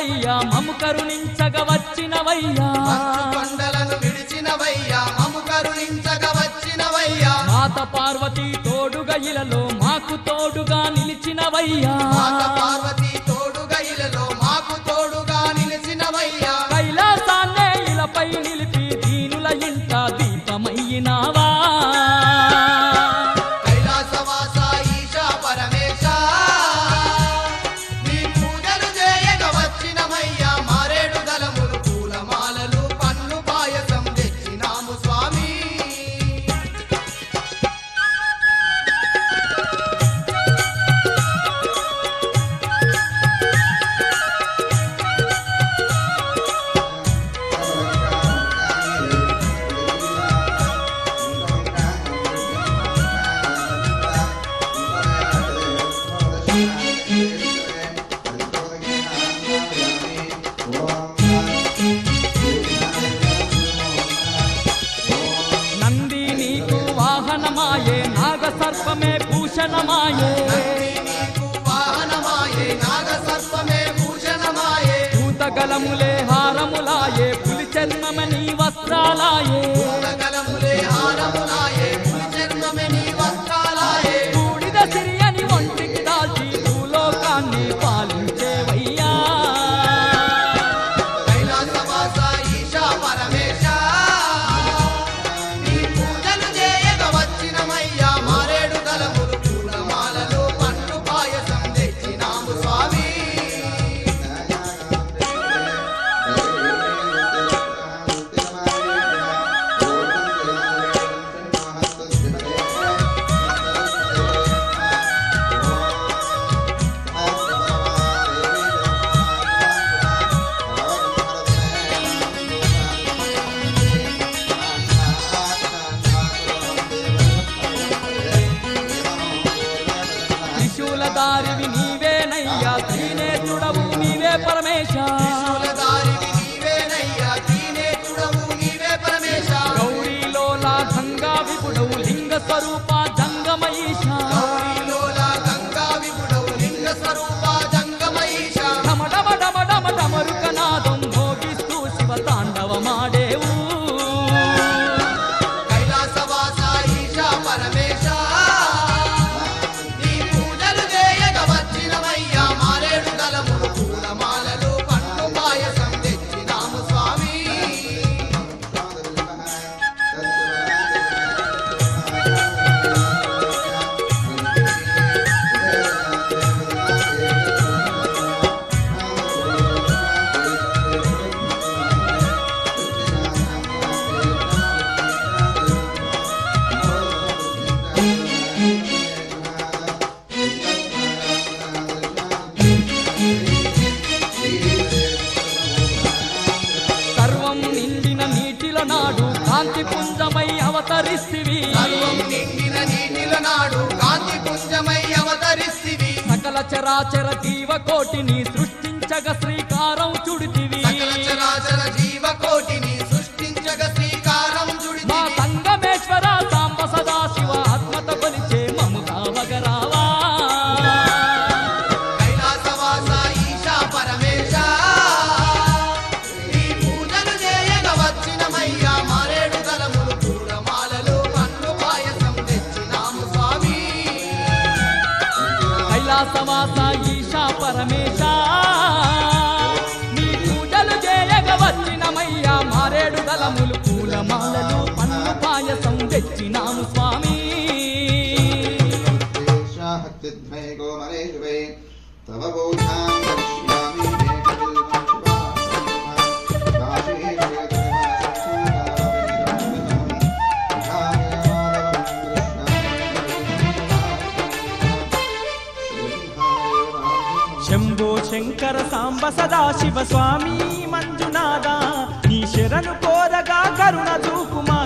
విడిచినవయ్యా మము కరుణించగ వచ్చినవయ్యా. కొండలను విడిచినవయ్యా మము కరుణించగ వచ్చినవయ్యా. మాత పార్వతి తోడుగా ఇలలో మాకు తోడుగా నిలిచినవయ్యా. మాత పార్వతి తోడుగా ఇలలో మాకు తోడుగా నిలిచినవయ్యా. కైలాసాన్నే ఇలపై నిలిపి దీనుల ఇంట దీపమయ్యినావా. సర్పమే భూషణమాయే. భూషణమాయే. భూతగలములే హారములాయే పులి చర్మమని వస్త్రాలాయే. దారివి నీవేనయ్యా త్రినేత్రుడవు నీవే పరమేశ. గౌరీలోలా గంగా విపుడవు లింగ స్వరూపా నాడు కాంతి పుంజమై అవతరిస్తివి. కాంతి పుంజమై అవతరిస్తివి. సకల చరాచర జీవకోటిని సృష్టించగ శ్రీకారం శంభో శంకర సాంబ సదాశివ స్వామి మంజునాథ నీ శరణు కోరగా కరుణ చూపుమా.